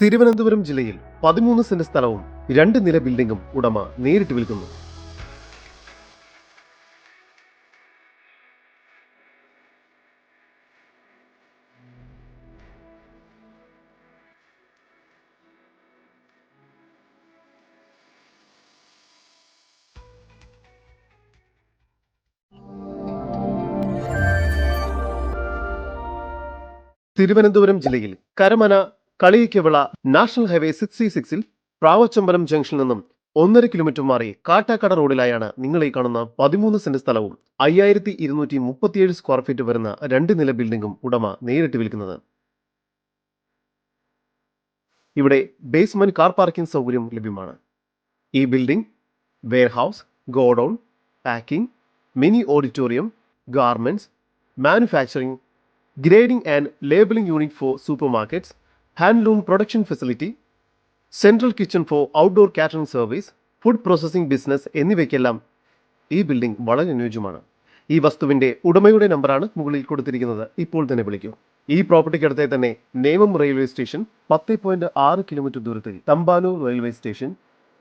തിരുവനന്തപുരം ജില്ലയിൽ പതിമൂന്ന് സെന്റ് സ്ഥലവും രണ്ട് നില ബിൽഡിംഗും ഉടമ നേരിട്ട് വിൽക്കുന്നു. തിരുവനന്തപുരം ജില്ലയിൽ Karamana Kaliyikkavila national highway sixty സിക്സിൽ പ്രാവച്ചമ്പലം ജംഗ്ഷനിൽ നിന്നും ഒന്നര കിലോമീറ്റർ മാറി കാട്ടാക്കട റോഡിലായാണ് നിങ്ങൾ ഈ കാണുന്ന പതിമൂന്ന് സെന്റ് സ്ഥലവും അയ്യായിരത്തി ഇരുന്നൂറ്റി മുപ്പത്തിയേഴ് സ്ക്വയർ ഫീറ്റ് വരുന്ന രണ്ട് നില ബിൽഡിംഗും ഉടമ നേരിട്ട് വിൽക്കുന്നത്. ഇവിടെ ബേസ്മെന്റ് കാർ പാർക്കിംഗ് സൗകര്യം ലഭ്യമാണ്. ഈ building warehouse godown packing mini auditorium garments manufacturing grading and labelling unit for supermarkets handloom production facility central kitchen for outdoor catering service food processing business എന്നിവയ്ക്കെല്ലാം ഈ ബിൽഡിംഗ് വളരെ അനുയോജ്യമാണ്. ഈ വസ്തുവിന്റെ ഉടമയുടെ നമ്പറാണ് മുകളിൽ കൊടുത്തിരിക്കുന്നത്. ഇപ്പോൾ തന്നെ വിളിക്കൂ. ഈ പ്രോപ്പർട്ടിക്കടുത്തേ തന്നെ നേമം റെയിൽവേ സ്റ്റേഷൻ പത്ത് പോയിന്റ് ആറ് കിലോമീറ്റർ ദൂരത്തിൽ തമ്പാനൂർ റെയിൽവേ സ്റ്റേഷൻ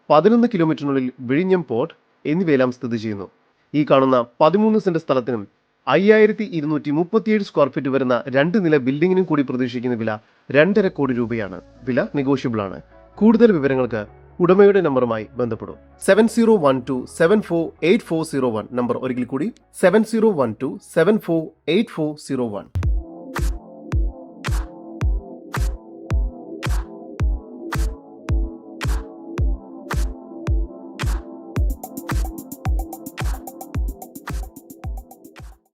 പതിനൊന്ന് കിലോമീറ്ററിനുള്ളിൽ വിഴിഞ്ഞം പോർട്ട് എന്നിവയെല്ലാം സ്ഥിതി ചെയ്യുന്നു. ഈ കാണുന്ന പതിമൂന്ന് സെന്റ് സ്ഥലത്തിനും അയ്യായിരത്തി ഇരുന്നൂറ്റി മുപ്പത്തിയേഴ് സ്ക്വയർ ഫീറ്റ് വരുന്ന രണ്ട് നില ബിൽഡിങ്ങിനും കൂടി പ്രതീക്ഷിക്കുന്ന വില രണ്ടര കോടി രൂപയാണ്. വില നെഗോഷ്യബിൾ ആണ്. കൂടുതൽ വിവരങ്ങൾക്ക് ഉടമയുടെ നമ്പറുമായി ബന്ധപ്പെടും. Seven zero one two seven four eight four zero one number ഒരിക്കൽ കൂടി. Seven zero one two seven four eight four zero one